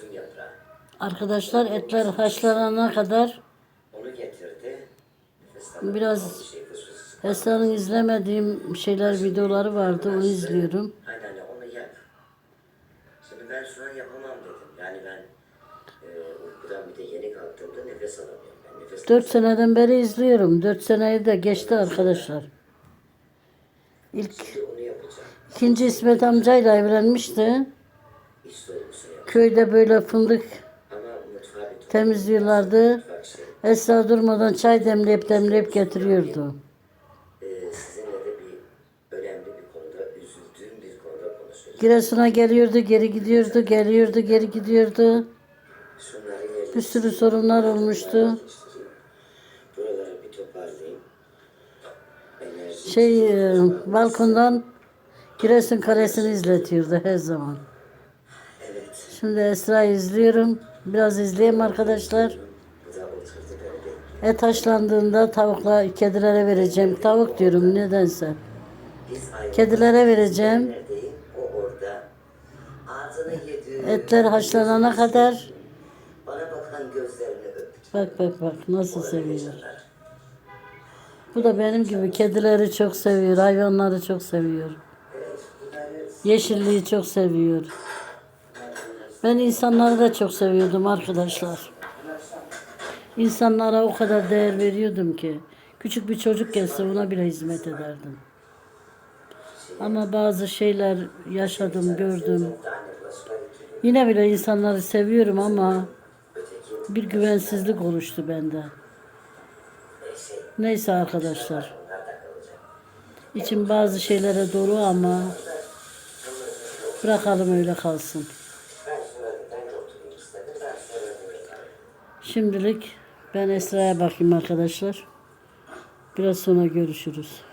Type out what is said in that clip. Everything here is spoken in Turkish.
üzüm yaprağı. Arkadaşlar etler haşlanana kadar Onu getirdi. Biraz- şey. Esra'nın izlemediğim şeyler videoları vardı onu izliyorum. Aynen öyle, onu yap. Şimdi ben şu an yapamam dedim. Yani ben e, uykudan bir de yeni kalktığımda nefes alamıyorum. Ben nefes 4 seneden beri izliyorum. 4 seneyi de geçti arkadaşlar. İlk Şimdi onu yapacağım. ikinci İsmet amcayla evlenmişti. Köyde böyle fındık temizliyorlardı. Esra durmadan çay demleyip demleyip getiriyordu. Giresun'a geliyordu, geri gidiyordu, geliyordu, geri gidiyordu. Bir sürü sorunlar olmuştu. Şey e, balkondan Giresun Kalesi'ni izletiyordu her zaman. Şimdi Esra izliyorum. Biraz izleyeyim arkadaşlar. Et haşlandığında tavukla kedilere vereceğim. Tavuk diyorum nedense. Kedilere vereceğim. Etler haşlanana kadar. Bak bak bak nasıl seviyor. Bu da benim gibi kedileri çok seviyor. Hayvanları çok seviyor. Yeşilliği çok seviyor. Ben insanları da çok seviyordum arkadaşlar. İnsanlara o kadar değer veriyordum ki. Küçük bir çocuk gelse ona bile hizmet ederdim. Ama bazı şeyler yaşadım, gördüm. Yine bile insanları seviyorum ama bir güvensizlik oluştu bende. Neyse arkadaşlar. İçim bazı şeylere dolu ama bırakalım öyle kalsın. Şimdilik ben Esra'ya bakayım arkadaşlar. Biraz sonra görüşürüz.